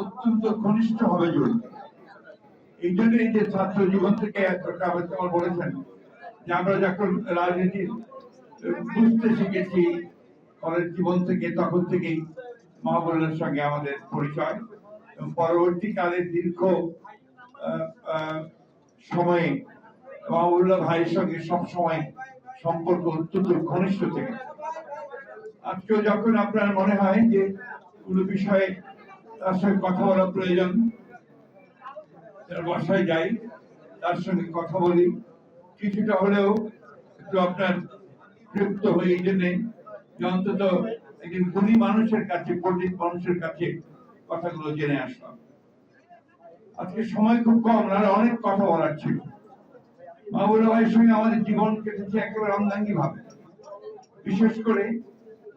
অত্যন্ত ঘনিষ্ঠ ভাবে জড়িত এই জন্য এই যে ছাত্র জীবন থেকে কামাল বলেছেন যে আমরা যখন রাজনীতি বুঝতে শিখেছি কলেজ জীবন থেকে, তখন থেকেই মহাবুল্লার সঙ্গে আমাদের পরিচয় এবং পরবর্তীকালে দীর্ঘ সময়ে মহাবুল্লাহ ভাইয়ের সঙ্গে সব সময় সম্পর্ক অত্যন্ত ঘনিষ্ঠ থেকে। আজকেও যখন আপনার মনে হয় যে কোনো বিষয়ে তার সঙ্গে কথা বলা প্রয়োজন। বাসায় যাই তার সঙ্গে কথা বলি। কিছুটা হলেও একটু আপনার তৃপ্ত হয়ে এই জন্যে। যে অন্তত একজন গুণী মানুষের কাছে, পণ্ডিত মানুষের কাছে কথাগুলো জেনে আসলাম। আজকে সময় খুব কম আর অনেক কথা বলার ছিল। মাহবুল ভাইয়ের সঙ্গে আমাদের জীবন কেটেছে একেবারে অঙ্গাঙ্গি ভাবে বিশেষ করে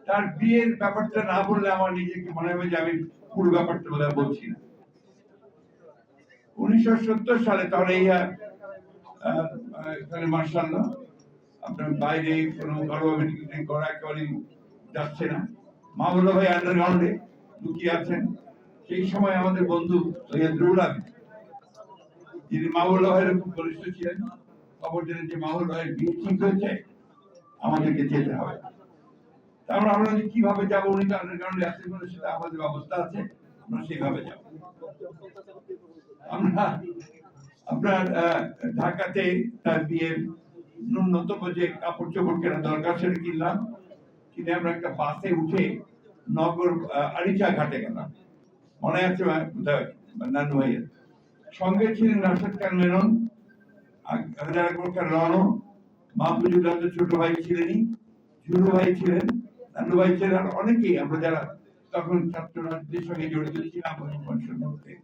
তার বিয়ের ব্যাপারটা না বললে আমার নিজেকে মনে হবে যে আমি পুরো ব্যাপারটা বোধহয় বলছি না। উনিশশো সত্তর সালে তাহলে আহ, এখানে আপনার বাইরে কোনো করা একেবারেই যাচ্ছে না। ভাই আন্ডারগ্রাউন্ডে লুকিয়ে আছেন। সেই সময় আমাদের বন্ধু সৈয়দ রুহুল যিনি মাহবুল্লাহ ভাইয়ের খুব ঘনিষ্ঠ ছিলেন খবর জেনে যে মাহুল ভাইয়ের বিয়ে ঠিক হয়েছে আমাদেরকে যেতে হবে। তা আমরা কীভাবে যাব? উনি আন্ডারগ্রাউন্ডে বলে সেটা আমাদের ব্যবস্থা আছে, আমরা সেইভাবে যাব। আমরা আপনার ঢাকাতে তার বিয়ের ন্যূনতম যে কাপড় চোপড় কেনা দরকার সেটা কিনলাম। কিনে আমরা একটা বাসে উঠে নগর আরিচা ঘাটে গেলাম। মনে আছে নানু ভাইয়ের। সঙ্গে ছিলেন রাশেদ খান মেনন হাজার রনো রহমান ছোট ভাই ছিলেনই ঝুনু ভাই ছিলেন। নানু ভাই অনেকেই, আমরা যারা তখন ছাত্র রাজনীতির সঙ্গে জড়িত ছিলাম মধ্যে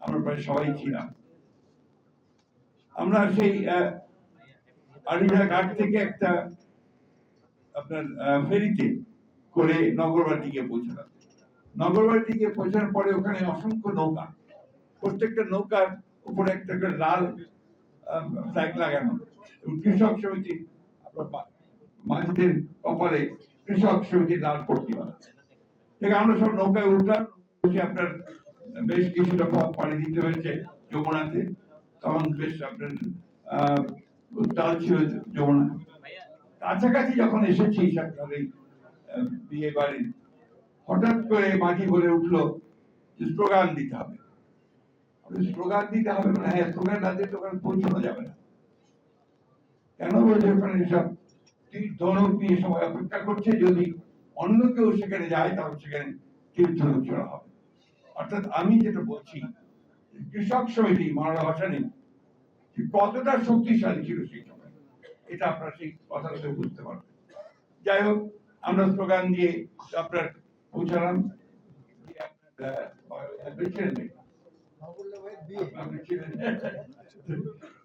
আমরা প্রায় সবাই ছিলাম। আমরা সেই আরিজা ঘাট থেকে একটা, আপনার ফেরিতে করে নগরবার দিকে পৌঁছলাম। নগরবার পৌঁছানোর পরে ওখানে অসংখ্য নৌকা, প্রত্যেকটা নৌকার উপরে একটা করে লাল ফ্ল্যাগ লাগানো। কৃষক সমিতি পা- কপালে কৃষক সমিতির লাল পট্টি বাঁধা আমরা সব নৌকায় উঠলাম আপনার বেশ কিছুটা পথ পাড়ি দিতে হয়েছে যমুনাতে। তখন বেশ আপনার উত্তাল ছিল যমুনা কাছাকাছি যখন এসেছি আহ, বিয়ে বাড়ির হঠাৎ করে মাঝি বলে উঠল স্লোগান দিতে হবে। স্লোগান দিতে হবে মানে হ্যাঁ স্লোগান না দিলে তো পৌঁছানো যাবে না। কেন বলছে ওখানে সব তীর নিয়ে সবাই অপেক্ষা করছে, যদি অন্য কেউ সেখানে যায়, তাহলে সেখানে তীর ধনুক হবে অর্থাৎ আমি যেটা বলছি, কৃষক সমিতি ভাষা যে কতটা শক্তিশালী ছিল সেই সময়, এটা আপনারা সেই কথাটা বুঝতে পারবেন যাই হোক, আমরা স্লোগান দিয়ে আপনার পৌঁছালাম।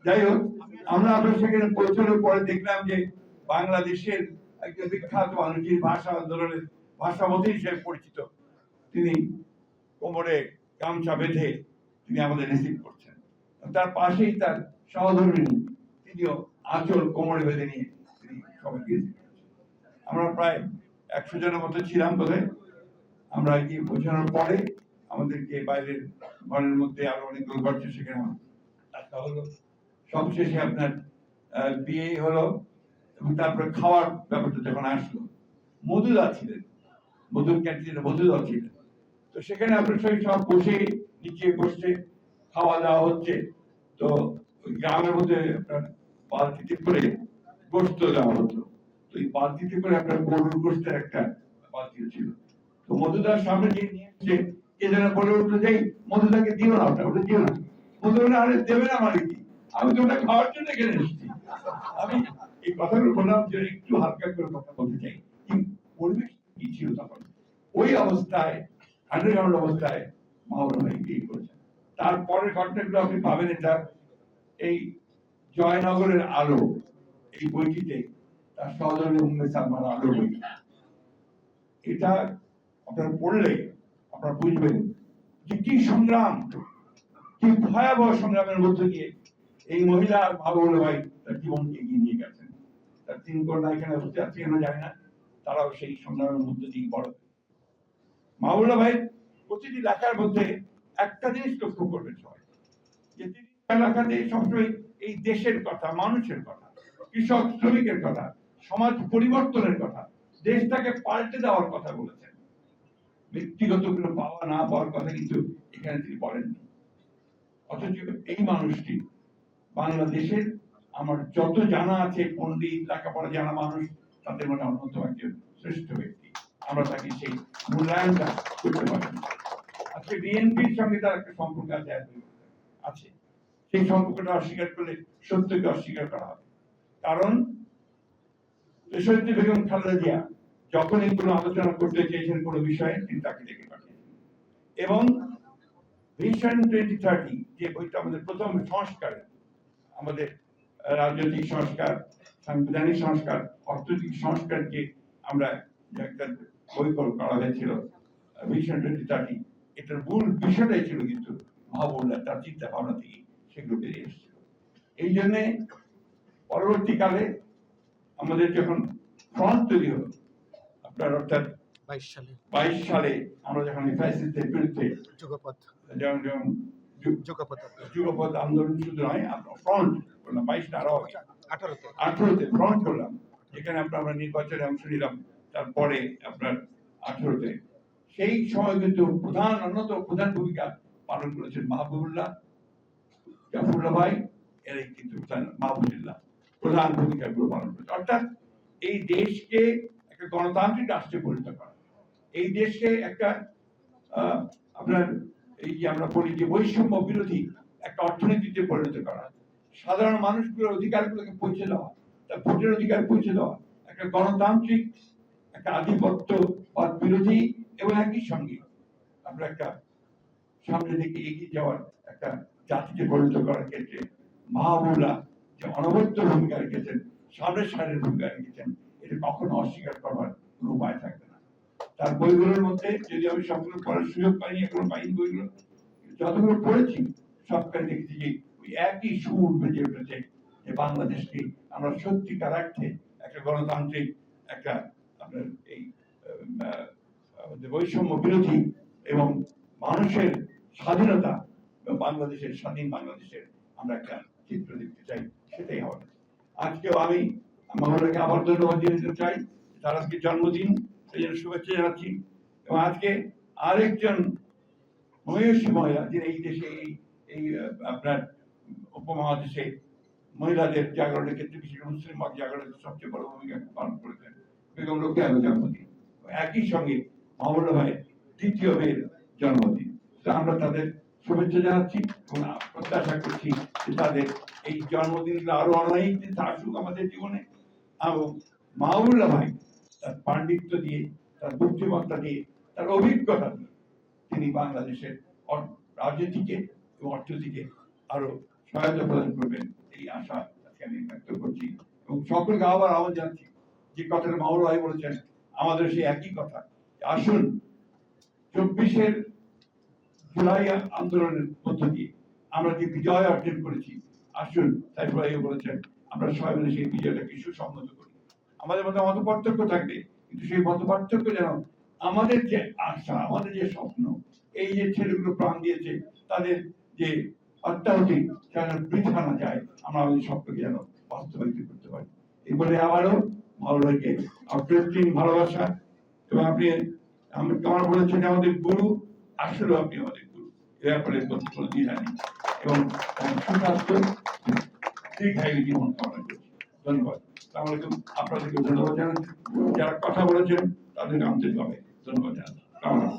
যাই হোক, আমরা আপনার সেখানে পৌঁছানোর পরে দেখলাম যে বাংলাদেশের একজন বিখ্যাত মানুষ যিনি ভাষা আন্দোলনের ভাষামতি হিসেবে পরিচিত। তিনি কোমরে গামছা বেঁধে তিনি আমাদের রিসিভ করছেন। তার পাশেই তার সহধর্মিনী, তিনিও আঁচল কোমরে বেঁধে নিয়ে তিনি সবাইকে আমরা প্রায় একশো জনের মতো ছিলাম বোধহয় আমরা গিয়ে পৌঁছানোর পরে আমাদেরকে বাইরের ঘরের মধ্যে আরও অনেক ছিল সেখানে। হলো সবশেষে আপনার বিয়ে হলো। এবং তারপরে খাওয়ার ব্যাপারটা যখন আসলো, মধুদা ছিলেন। মধুর ক্যান্টিনে মধুদা ছিলেন। তো সেখানে আপনার সঙ্গে সব বসে, নিচে বসে খাওয়া দাওয়া হচ্ছে। তো গ্রামের মধ্যে আপনার বালতিতে করে গোস্ত দেওয়া হতো। তো এই বালতিতে করে আপনার গরুর গোস্তের একটা বালতি ছিল। তো মধুদার সামনে যে নিয়ে কে যেন বলে উঠল যে মধুদাকে দিও না ওটা ওটা দিও না। মধু আরে দেবে না মানে কি আমি তো ওটা খাওয়ার জন্য এখানে এসেছি। আমি এই কথাগুলো বললাম যে একটু হালকা করে কথা বলতে চাই। পরিবেশ কি ছিল তখন? ওই অবস্থায় আন্ডারগ্রাউন্ড অবস্থায় মাহবুব ভাই করেছেন তারপরের ঘটনাগুলো আপনি পাবেন এটা। এই জয়নগরের আলো, এই বইটিতে তার সহধর্মী উম্মে সালমান আলো বই। এটা আপনারা পড়লে আপনারা বুঝবেন যে কি সংগ্রাম, কি ভয়াবহ সংগ্রামের মধ্যে দিয়ে এই মহিলা আর ভাই তার জীবনকে এগিয়ে নিয়ে তার তিন কন্যা এখানে বসে আছে কেন যায় না। তারাও সেই সংগ্রামের মধ্যে দিয়ে বড় মাহবুল্লাহ ভাই, প্রতিটি লেখার মধ্যে একটা জিনিস লক্ষ্য করবেন সবাই। যে তিনি এলাকাতে সবসময় এই দেশের কথা, মানুষের কথা, কৃষক, শ্রমিকের কথা, সমাজ পরিবর্তনের কথা, দেশটাকে পাল্টে দেওয়ার কথা বলেছেন। ব্যক্তিগত কোনো পাওয়া না পাওয়ার কথা কিন্তু এখানে তিনি বলেননি। অথচ এই মানুষটি বাংলাদেশের আমার যত জানা আছে পণ্ডিত, লেখাপড়া জানা মানুষ, তাদের মধ্যে অন্যতম একজন শ্রেষ্ঠ ব্যক্তি। আমরা তাকে সেই মূল্যায়নটা করতে পারি। আজকে বিএনপির সঙ্গে তার একটা সম্পর্ক আছে আছে। সেই সম্পর্কটা অস্বীকার করলে সত্যকে অস্বীকার করা হবে। কারণ বেগম খালেদা জিয়া যখনই কোনো আলোচনা করতে চেয়েছেন কোনো বিষয়ে, তিনি তাকে ডেকে পাঠিয়েছেন। এবং ভিশন টোয়েন্টি থার্টি, যে বইটা আমাদের প্রথম সংস্কার আমাদের রাজনৈতিক সংস্কার সাংবিধানিক সংস্কার অর্থনৈতিক সংস্কারকে আমরা একটা করা হয়েছিল। ভিশন টোয়েন্টি থার্টি এটার মূল বিষয়টাই ছিল কিন্তু মাহবুল্লাহ তার চিন্তা ভাবনা থেকে সেগুলো বেরিয়ে এসেছিল। এই জন্যে পরবর্তীকালে আমাদের যখন ফ্রন্ট তৈরি হলো আপনার অর্থাৎ বাইশ সালে। বাইশ সালে আমরা যখন বিরুদ্ধে যুগপথ যেমন যেমন যু- যুগপথ আন্দোলন শুধু নয় আমরা ফ্রন্ট করলাম বাইশটা আরও আঠারোতে। ফ্রন্ট করলাম। আপনার আমরা নির্বাচনে অংশ নিলাম। তারপরে আপনার আঠেরোতে। সেই সময় কিন্তু প্রধান অন্যতম প্রধান ভূমিকা পালন করেছেন মাহবুবুল্লাহ জাফরুল্লাহ ভাই এরাই কিন্তু প্রধান মাহবুবুল্লাহ প্রধান ভূমিকা গুলো পালন করেছে অর্থাৎ এই দেশকে একটা গণতান্ত্রিক রাষ্ট্রে পরিণত করা। এই দেশকে একটা আপনার এই যে আমরা বলি যে বৈষম্য বিরোধী একটা অর্থনীতিতে পরিণত করা। সাধারণ মানুষগুলোর অধিকারগুলোকে পৌঁছে দেওয়া, তার ভোটের অধিকার পৌঁছে দেওয়া একটা গণতান্ত্রিক, একটা আধিপত্য পথ বিরোধী এবং একই সঙ্গে আমরা একটা সামনে থেকে এগিয়ে যাওয়ার একটা জাতিকে পরিণত করার ক্ষেত্রে মাহবুল্লাহ যে অনবদ্য ভূমিকা রেখেছেন, সামনের সারের ভূমিকা রেখেছেন, এটা কখনো অস্বীকার করবার কোনো উপায় থাকবে না। তার বইগুলোর মধ্যে যদি আমি সবগুলো পড়ার সুযোগ পাইনি এখনও পাইনি বইগুলো, যতগুলো পড়েছি, সবখানে দেখেছি যে ওই একই সুর বেজে উঠেছে যে বাংলাদেশকে আমরা সত্যিকার অর্থে একটা গণতান্ত্রিক, একটা আপনার এই বৈষম্য বিরোধী এবং মানুষের স্বাধীনতা বাংলাদেশের স্বাধীন বাংলাদেশের আমরা একটা চিত্র দেখতে চাই, সেটাই হবে। আজকেও আমি মহলাকে আবার ধন্যবাদ দিতে চাই, তার আজকে জন্মদিন। সেই জন্য শুভেচ্ছা জানাচ্ছি। এবং আজকে আরেকজন মহিষী মহিলা, যিনি এই দেশে, এই এই আপনার উপমহাদেশে মহিলাদের জাগরণের ক্ষেত্রে বিশেষ মুসলিম জাগরণের সবচেয়ে বড় ভূমিকা পালন করেছেন বেগম রোকেয়া জন্মদিন একই সঙ্গে মামুল্লা ভাইয়ের দ্বিতীয় মেয়ের জন্মদিন। আমরা তাদের শুভেচ্ছা জানাচ্ছি এবং প্রত্যাশা করছি যে তাদের এই জন্মদিনগুলো আরও অনেক আসুক আমাদের জীবনে। এবং মাহবুল্লাহ ভাই তার পাণ্ডিত্য দিয়ে, তার বুদ্ধিমত্তা দিয়ে, তার অভিজ্ঞতা দিয়ে তিনি বাংলাদেশের রাজনীতিকে এবং অর্থনীতিকে আরও সহায়তা প্রদান করবেন এই আশা আমি ব্যক্ত করছি। এবং সকলকে আবার আহ্বান যে কথাটা মাহবুল ভাই বলেছেন, আমাদের সেই একই কথা আসুন চব্বিশের জুলাই আন্দোলনের মধ্য দিয়ে আমরা যে বিজয় অর্জন করেছি, আসুন ভাইও বলেছেন, আমরা সবাই মিলে সেই বিজয়টাকে সুসম্মত করি। আমাদের মধ্যে মত পার্থক্য থাকবে, কিন্তু সেই মত পার্থক্য যেন আমাদের যে আশা, আমাদের যে স্বপ্ন, এই যে ছেলেগুলো প্রাণ দিয়েছে, তাদের যে আত্মাহতি যেন বৃথা না যায়, আমরা আমাদের স্বপ্নকে যেন বাস্তবায়িত করতে পারি। এই বলে আবারও মাওলাকে অপ্রতিম ভালোবাসা। এবং আপনি, আমি আমার বলেছেন আমাদের গুরু আসলে আপনি আমাদের গুরু। এ ব্যাপারে কোনো দ্বিধা নেই এবং সুস্বাস্থ্য, দীর্ঘায়ু জীবন কামনা করছি। ধন্যবাদ। আমাকে আপনাদেরকে ধন্যবাদ জানাচ্ছি। যারা কথা বলেছেন তাদেরকে আন্তরিকভাবে ধন্যবাদ কামনা